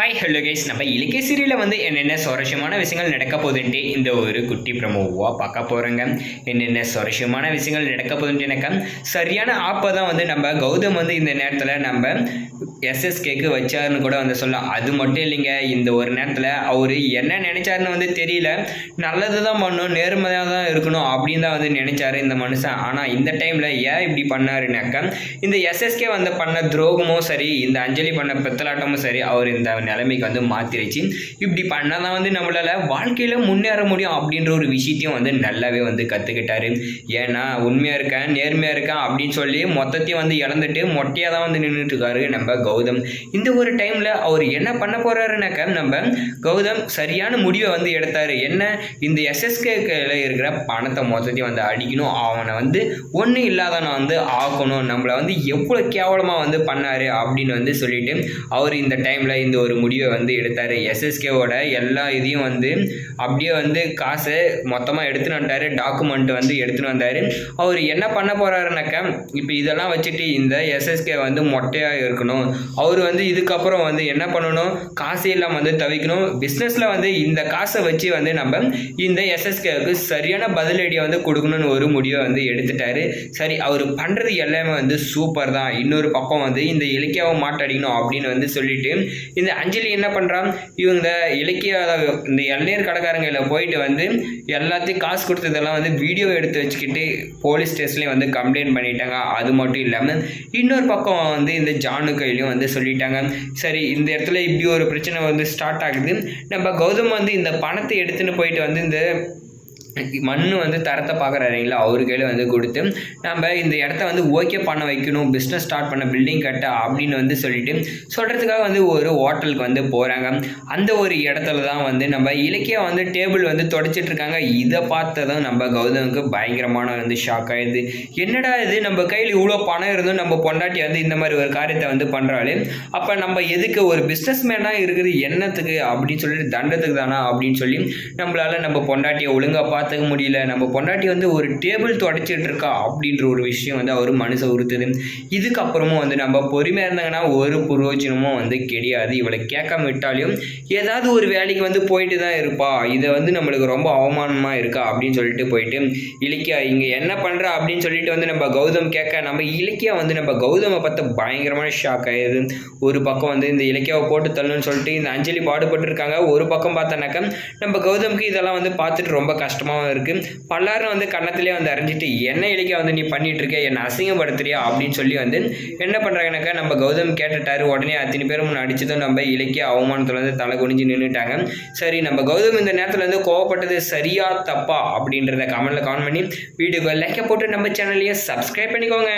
Hi hello guys நம்ம இலக்கிய சீரியலில் வந்து என்னென்ன சுவாரஸ்யமான விஷயங்கள் நடக்க போகுதுன்ட்டு இந்த ஒரு குட்டி ப்ரமோவாக பார்க்க போகிறோங்க என்னென்ன சுவாரஸ்யமான விஷயங்கள் நடக்க போகுதுன்ட்டு எனக்கு சரியான ஆப்பை தான் வந்து நம்ம கௌதம் வந்து இந்த நேரத்தில் நம்ம எஸ்எஸ்கேக்கு வச்சாருன்னு கூட வந்து சொல்லலாம். அது மட்டும் இல்லைங்க இந்த ஒரு நேரத்தில் அவர் என்ன நினைச்சாருன்னு வந்து தெரியல. நல்லது தான் பண்ணணும் நேர்மையாக தான் இருக்கணும் அப்படின்னு தான் வந்து நினைச்சாரு இந்த மனுஷன். ஆனால் இந்த டைமில் ஏன் இப்படி பண்ணாருனாக்க இந்த எஸ்எஸ்கே வந்து பண்ண துரோகமும் சரி இந்த அஞ்சலி பண்ண பித்தலாட்டமும் சரி அவர் இந்த நிலைமைக்கு வந்து மாற்றிருச்சு இப்படி பண்ணால் தான் வந்து நம்மளால் வாழ்க்கையில் முன்னேற முடியும் அப்படின்ற ஒரு விஷயத்தையும் வந்து நல்லாவே வந்து கற்றுக்கிட்டாரு ஏன்னா உண்மையாக இருக்கேன் நேர்மையாக இருக்கேன் அப்படின்னு சொல்லி மொத்தத்தையும் வந்து இழந்துட்டு மொட்டையாக தான் வந்து நின்றுட்டு இருக்காரு நம்ம கௌதம். இந்த ஒரு டைமில் அவர் என்ன பண்ண போகிறாருனாக்க நம்ம கௌதம் சரியான முடிவை வந்து எடுத்தார். என்ன? இந்த எஸ்எஸ்கேல இருக்கிற பணத்தை மொத்தத்தையும் வந்து அடிக்கணும். அவனை வந்து ஒன்றும் இல்லாதவனை வந்து ஆக்கணும். நம்மளை வந்து எவ்வளோ கேவலமாக வந்து பண்ணார் அப்படின்னு வந்து சொல்லிட்டு அவர் இந்த டைமில் இந்த ஒரு முடிவை வந்து எடுத்தார். எஸ்எஸ்கேவோட எல்லா இதையும் வந்து அப்படியே வந்து காசை மொத்தமாக எடுத்துன்னு வந்துட்டார். டாக்குமெண்ட் வந்து எடுத்துன்னு வந்தார். அவர் என்ன பண்ண போகிறாருனாக்கா இப்போ இதெல்லாம் வச்சுட்டு இந்த எஸ்எஸ்கே வந்து மொட்டையாக இருக்கணும். அவர் வந்து இதுக்கப்புறம் வந்து என்ன பண்ணணும்? காசு இல்லாமல் வந்து தவிக்கணும். பிஸ்னஸில் வந்து இந்த காசை வச்சு வந்து நம்ம இந்த எஸ்எஸ்கேவுக்கு சரியான பதிலடியை வந்து கொடுக்கணும்னு ஒரு முடிவை வந்து எடுத்துட்டாரு. சரி அவர் பண்ணுறது எல்லாமே வந்து சூப்பர் தான். இன்னொரு பக்கம் வந்து இந்த இலக்கியாவை மாட்டடிக்கணும் அப்படின்னு வந்து சொல்லிட்டு இந்த அஞ்சலி என்ன பண்ணுறான் இவங்க இலக்கிய இந்த இளநீர் கடைக்காரங்களில் போயிட்டு வந்து எல்லாத்தையும் காசு கொடுத்ததெல்லாம் வந்து வீடியோ எடுத்து வச்சுக்கிட்டு போலீஸ் ஸ்டேஷன்லேயும் வந்து கம்ப்ளைண்ட் பண்ணிட்டாங்க. அது மட்டும் இல்லாமல் இன்னொரு பக்கம் வந்து இந்த ஜானு கையிலையும் வந்து சொல்லிட்டாங்க. சரி இந்த இடத்துல இப்படி ஒரு பிரச்சனை வந்து ஸ்டார்ட் ஆகுது. நம்ம கௌதம் வந்து இந்த பணத்தை எடுத்துன்னு போயிட்டு வந்து இந்த மண் வந்து தரத்தை பார்க்குறாருங்களா அவரு கையில் வந்து கொடுத்து நம்ம இந்த இடத்த வந்து ஓகே பண்ண வைக்கணும் பிஸ்னஸ் ஸ்டார்ட் பண்ண பில்டிங் கட்ட அப்படின்னு வந்து சொல்லிட்டு சொல்கிறதுக்காக வந்து ஒரு ஹோட்டலுக்கு வந்து போகிறாங்க அந்த ஒரு இடத்துல தான் வந்து நம்ம இலக்கிய வந்து டேபிள் வந்து தொடச்சிட்டு இருக்காங்க. இதை பார்த்ததும் நம்ம கௌதமுக்கு பயங்கரமான வந்து ஷாக் ஆயிடுது. என்னடா இது? நம்ம கையில் இவ்வளோ பணம் இருந்தும் நம்ம பொண்டாட்டி வந்து இந்த மாதிரி ஒரு காரியத்தை வந்து பண்ணுறாளே அப்போ நம்ம எதுக்கு ஒரு பிஸ்னஸ் மேனாக இருக்குது? என்னத்துக்கு? அப்படின்னு சொல்லிட்டு தண்டத்துக்கு தானா? அப்படின்னு சொல்லி நம்மளால் நம்ம பொண்டாட்டியை ஒழுங்காக பார்த்துக்க முடியல. நம்ம பொண்டாட்டி வந்து ஒரு டேபிள் தொடச்சிட்டு இருக்கா அப்படின்ற ஒரு விஷயம் வந்து அவர் மனசை உறுத்துது. இதுக்கப்புறமும் வந்து நம்ம பொறுமையாக இருந்தாங்கன்னா ஒரு புரோஜனமும் வந்து கிடையாது. இவளை கேட்காம விட்டாலையும் ஏதாவது ஒரு வேலைக்கு வந்து போயிட்டு தான் இருப்பா. இதை வந்து நம்மளுக்கு ரொம்ப அவமானமாக இருக்கா அப்படின்னு சொல்லிட்டு போயிட்டு இலக்கியா இங்கே என்ன பண்ணுறா அப்படின்னு சொல்லிட்டு வந்து நம்ம கௌதம் கேட்க நம்ம இலக்கியா வந்து நம்ம கௌதமை பார்த்து பயங்கரமான ஷாக் ஆயிடுது. ஒரு பக்கம் வந்து இந்த இலக்கியாவை போட்டு தள்ளணும்னு சொல்லிட்டு இந்த அஞ்சலி பாடுபட்டு இருக்காங்க ஒரு பக்கம் பார்த்தோன்னாக்கா நம்ம கௌதம்க்கு இதெல்லாம் வந்து பார்த்துட்டு ரொம்ப கஷ்டமாகவும் இருக்குது பல்லாரும் வந்து கன்னத்திலே வந்து அரைஞ்சிட்டு என்ன இலக்கிய வந்து நீ பண்ணிட்டு இருக்க என்னை அசிங்கப்படுத்துறியா? அப்படின்னு சொல்லி வந்து என்ன பண்ணுறாங்கனாக்கா நம்ம கௌதம் கேட்டுட்டாரு. உடனே அத்தனை பேரும் முன்ன அடிச்சதும் நம்ம இலக்கிய அவமானத்தில் வந்து தலை குனிஞ்சு நின்றுட்டாங்க சரி நம்ம கௌதம் இந்த நேரத்தில் வந்து கோவப்பட்டது சரியா தப்பா அப்படின்றத கமெண்ட்ல கமெண்ட் பண்ணி வீடியோக்கு லைக்கை போட்டு நம்ம சேனலையே சப்ஸ்கிரைப் பண்ணிக்கோங்க.